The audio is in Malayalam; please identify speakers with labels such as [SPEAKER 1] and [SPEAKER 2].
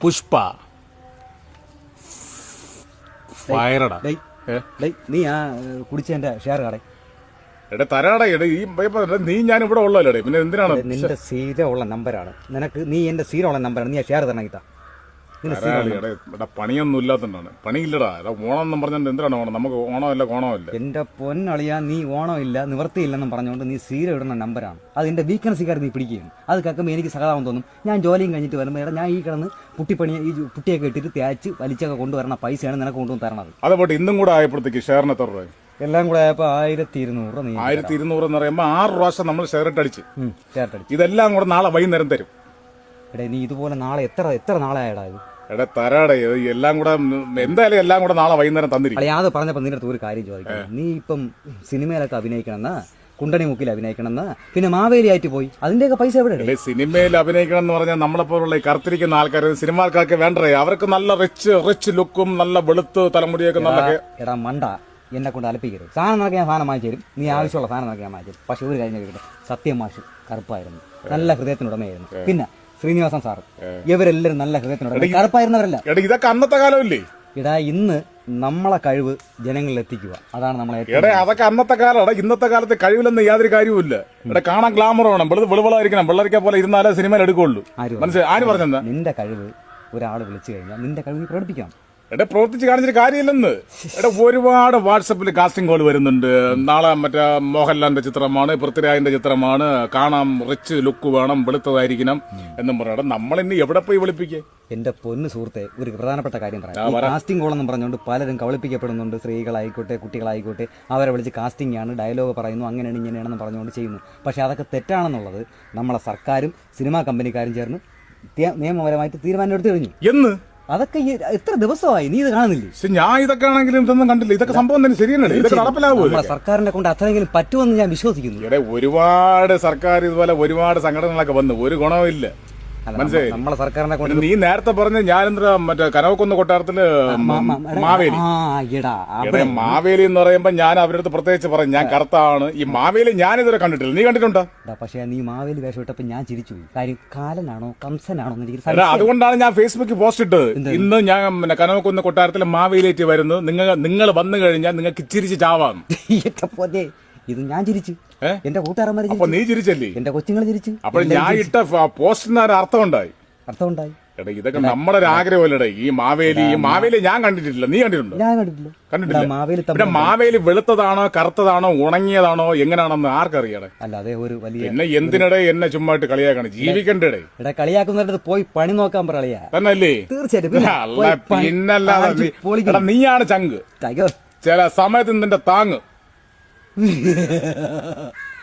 [SPEAKER 1] പുഷ്പ. ഫയറടാ?
[SPEAKER 2] നീ ആ ഏ, കുടിച്ചതിന്റെ ഷെയർ കട.
[SPEAKER 1] എടാ തരാടാ എടാ ഈ നീ ഞാൻ ഇവിടെ ഉള്ളല്ലോ പിന്നെ എന്തിനാണ്?
[SPEAKER 2] നിന്റെ സ്ഥിരമുള്ള നമ്പറാണ് നിനക്ക് നീ എന്റെ സ്ഥിരമുള്ള നമ്പറാണ് നീ ആ ഷെയർ തരണം ഇതാ
[SPEAKER 1] എടാ പണിയൊന്നും ഇല്ലാത്തതാണ് പണിയില്ലടാ. എടാ ഓണം എന്നും പറഞ്ഞാൽ എന്തിനാണ് ഓണം? നമുക്ക് ഓണമല്ല കോണമല്ല.
[SPEAKER 2] എന്റെ പൊന്നളിയാ നീ ഓണമില്ല നിവർത്തിയില്ലെന്നും പറഞ്ഞുകൊണ്ട് നീ സീര ഇടുന്ന നമ്പറാണ് അത് എന്റെ വീക്കൻസിക്കാർ നീ പിടിക്കുകയും അത് കേൾക്കുമ്പോൾ എനിക്ക് സഹതാപം തോന്നും. ഞാൻ ജോലിയും കഴിഞ്ഞിട്ട് വരുമ്പോൾ എടാ ഞാൻ ഈ കിടന്ന് പുട്ടിപ്പണി ഈ പുട്ടിയൊക്കെ ഇട്ടിട്ട് തേച്ച് വലിച്ചൊക്കെ കൊണ്ടുവരണ പൈസയാണ് നിനക്ക് കൊണ്ടുവന്ന് തരണത്.
[SPEAKER 1] അത് പോട്ട് ഇന്നും കൂടെ ആയപ്പോഴത്തേക്ക് ഷെയറിന് എത്ര രൂപ
[SPEAKER 2] എല്ലാം കൂടെ ആയപ്പോ ആയിരത്തി ഇരുന്നൂറ്
[SPEAKER 1] ആയിരത്തി ഇരുന്നൂറ് എന്ന് പറയുമ്പോൾ ആറ് പ്രാവശ്യം നമ്മൾ ഷെയർ ഇട്ടടിച്ച്
[SPEAKER 2] ഷെയർ അടിച്ചു
[SPEAKER 1] ഇതെല്ലാം കൂടെ നാളെ വൈകുന്നേരം തരും.
[SPEAKER 2] എടാ നീ ഇതുപോലെ നാളെ എത്ര എത്ര നാളെ ആയടാ ഇത്?
[SPEAKER 1] എടാ തരാടേ എല്ലാം കൂടെ എന്തായാലും എല്ലാം കൂടെ നാളെ വൈകുന്നേരം തന്നിരിക്കും.
[SPEAKER 2] അല്ല അത് പറഞ്ഞപ്പോൾ നിന്റെ അടുത്ത് ഒരു കാര്യം ചോദിക്കാം നീ ഇപ്പം സിനിമയിലൊക്കെ അഭിനയിക്കണമെന്ന് കുണ്ടണി മുക്കിൽ അഭിനയിക്കണമെന്ന് പിന്നെ മാവേലി ആയിട്ട് പോയി. അതിന്റെയൊക്കെ പൈസ എവിടെ
[SPEAKER 1] സിനിമയിൽ അഭിനയിക്കണം എന്ന് പറഞ്ഞാൽ നമ്മളെപ്പോലുള്ള ഈ കറുത്തിരിക്കുന്ന ആൾക്കാർ സിനിമാക്കാർക്ക് വേണ്ടേ അവർക്ക് നല്ല റിച്ച് റിച്ച് ലുക്കും നല്ല വെളുത്ത് തലമുടിയൊക്കെ നല്ല
[SPEAKER 2] എടാ മണ്ട. എന്നെ കൊണ്ട് അലപ്പിക്കരുത്. സാധനം നടക്കാൻ ഞാൻ സാധനം വാങ്ങിച്ചു തരും. നീ ആവശ്യമുള്ള സാധനം നടക്കാൻ വാങ്ങിച്ചു തരും. പക്ഷെ ഒരു കാര്യം കേൾക്കട്ടെ സത്യം മാഷ് കറുപ്പായിരുന്നു. നല്ല ഹൃദയത്തിനുടമയായിരുന്നു. പിന്നെ ശ്രീനിവാസൻ സാർ ഇവരെല്ലാരും നല്ല ഹൃദയത്തിനുടമ കറുപ്പായിരുന്നവരല്ല.
[SPEAKER 1] എടാ ഇതൊക്കെ അന്നത്തെ കാലമല്ലേ?
[SPEAKER 2] ഇടാ ഇന്ന് നമ്മളെ കഴിവ് ജനങ്ങളിൽ എത്തിക്കുക അതാണ് നമ്മളെ
[SPEAKER 1] എടാ അതൊക്കെ അന്നത്തെ കാലം. ഇന്നത്തെ കാലത്ത് കഴിവില്ലെന്ന് യാതൊരു കാര്യവുമില്ല. ഇവിടെ കാണാൻ ഗ്ലാമർ വേണം വെളുത് വെളുവളായിരിക്കണം. വെള്ളരിക്ക പോലെ ഇരുന്നാലേ സിനിമയിൽ എടുക്കുള്ളൂ
[SPEAKER 2] ആര് പറഞ്ഞു?
[SPEAKER 1] മനസ്സിലായി? ആര് പറഞ്ഞെന്താ
[SPEAKER 2] നിന്റെ കഴിവ് ഒരാൾ വിളിച്ചു കഴിഞ്ഞാൽ നിന്റെ കഴിവ് പ്രകടിപ്പിക്കണം.
[SPEAKER 1] എടാ പ്രവർത്തിച്ച് കാണിച്ചിട്ട് കാര്യമില്ലെന്ന്. എടാ ഒരുപാട് വാട്സപ്പിൽ കാസ്റ്റിംഗ് കോൾ വരുന്നുണ്ട്. നാളെ മറ്റേ മോഹൻലാലിന്റെ ചിത്രമാണ് പൃഥ്വിരാജിന്റെ ചിത്രമാണ്. കാണാം റിച്ച് ലുക്ക് വേണം വെളുത്തതായിരിക്കണം എന്നും പറഞ്ഞു നമ്മൾ ഇനി എവിടെ പോയി വിളിപ്പിക്കേ?
[SPEAKER 2] എന്റെ പൊന്ന് സുഹൃത്തെ ഒരു പ്രധാനപ്പെട്ട കാര്യം പറയാം. കാസ്റ്റിംഗ് കോൾ എന്ന് പറഞ്ഞുകൊണ്ട് പലരും കവളിപ്പിക്കപ്പെടുന്നുണ്ട് സ്ത്രീകളായിക്കോട്ടെ കുട്ടികളായിക്കോട്ടെ അവരെ വിളിച്ച് കാസ്റ്റിംഗ് ആണ് ഡയലോഗ് പറയുന്നു അങ്ങനെയാണ് ഇങ്ങനെയാണെന്ന് പറഞ്ഞുകൊണ്ട് ചെയ്യുന്നു. പക്ഷെ അതൊക്കെ തെറ്റാണെന്നുള്ളത് നമ്മളെ സർക്കാരും സിനിമാ കമ്പനിക്കാരും ചേർന്ന് നിയമപരമായിട്ട് തീരുമാനം എടുത്തു കഴിഞ്ഞു
[SPEAKER 1] എന്ന്?
[SPEAKER 2] അതൊക്കെ ഈ എത്ര ദിവസമായി നീ ഇത് കാണുന്നില്ലേ?
[SPEAKER 1] ഞാൻ ഇതൊക്കെ ആണെങ്കിലും ഇതൊന്നും കണ്ടില്ല. ഇതൊക്കെ സംഭവം തന്നെ ശരിയല്ലേ ഇതൊക്കെ
[SPEAKER 2] സർക്കാരിനെ കൊണ്ട് അത്രയെങ്കിലും പറ്റുമെന്ന് ഞാൻ വിശ്വസിക്കുന്നു.
[SPEAKER 1] ഇവിടെ ഒരുപാട് സർക്കാർ ഇതുപോലെ ഒരുപാട് സംഘടനകളൊക്കെ വന്നു. ഒരു ഗുണവും
[SPEAKER 2] അല്ല,
[SPEAKER 1] മനസ്സിലായി?
[SPEAKER 2] നമ്മളെ സർക്കാരിനെ കൊണ്ട്
[SPEAKER 1] നീ നേരത്തെ പറഞ്ഞ ഞാൻ മറ്റേ കനവക്കുന്ന്
[SPEAKER 2] കൊട്ടാരത്തിൽ
[SPEAKER 1] മാവേലി. മാവേലി എന്ന് പറയുമ്പോ ഞാൻ അവരുടെ അടുത്ത് പ്രത്യേകിച്ച് പറയും ഞാൻ കറുത്താണ്. ഈ മാവേലി ഞാൻ ഇതുവരെ കണ്ടിട്ടില്ല. നീ കണ്ടിട്ടുണ്ടോ?
[SPEAKER 2] പക്ഷേ നീ മാവേലി വേഷം ഇട്ടപ്പോ ഞാൻ ചിരിച്ചു കാര്യം കാലനാണോ കംസനാണോ എനിക്ക്
[SPEAKER 1] അതുകൊണ്ടാണ് ഞാൻ ഫേസ്ബുക്കിൽ പോസ്റ്റ് ഇട്ടത്. ഇന്ന് ഞാൻ കനവക്കുന്ന മാവേലി മാവേലിയേറ്റ് വരുന്നു. നിങ്ങൾ നിങ്ങൾ വന്നു കഴിഞ്ഞാൽ നിങ്ങൾക്ക് ചിരിച്ച് ചാവാം.
[SPEAKER 2] ഇത് ഞാൻ ചിരിച്ചു? എന്റെ കൂട്ടുകാരന്മാര്
[SPEAKER 1] അപ്പൊ നീ ചിരിച്ചല്ലേ?
[SPEAKER 2] എന്റെ കൊച്ചുങ്ങൾ ചിരിച്ചു.
[SPEAKER 1] അപ്പോൾ ഞാൻ ഇട്ട പോസ്റ്റിന് അർത്ഥം ഉണ്ടായി
[SPEAKER 2] അർത്ഥമുണ്ടായി.
[SPEAKER 1] എടാ ഇതൊക്കെ നമ്മുടെ ഒരു ആഗ്രഹമല്ലടേ ഈ മാവേലി ഈ മാവേലി ഞാൻ കണ്ടിട്ടില്ല നീ കണ്ടിട്ടുണ്ടോ?
[SPEAKER 2] ഞാൻ കണ്ടിട്ടില്ല.
[SPEAKER 1] കണ്ടിട്ടില്ല.
[SPEAKER 2] മാവേലി
[SPEAKER 1] പിന്നെ മാവേലി വെളുത്തതാണോ കറുത്തതാണോ ഉണങ്ങിയതാണോ എങ്ങനെയാണെന്ന് ആർക്കറിയടേ
[SPEAKER 2] അല്ലാതെ ഒരു വലിയ
[SPEAKER 1] പിന്നെ എന്തിനടെ എന്നെ ചുമ്മായിട്ട് കളിയാക്കണം? ജീവിക്കണ്ടേ
[SPEAKER 2] എടാ? കളിയാക്കുന്നിടത്ത് പോയി പണി നോക്കാൻ പറയളിയാ
[SPEAKER 1] തന്നല്ലേ
[SPEAKER 2] തീർച്ചയായിട്ടും.
[SPEAKER 1] പിന്നല്ലാതെ നീയാണ് ചങ്ക്. ചില സമയത്ത് നിന്റെ താങ്ങ്. Yeah.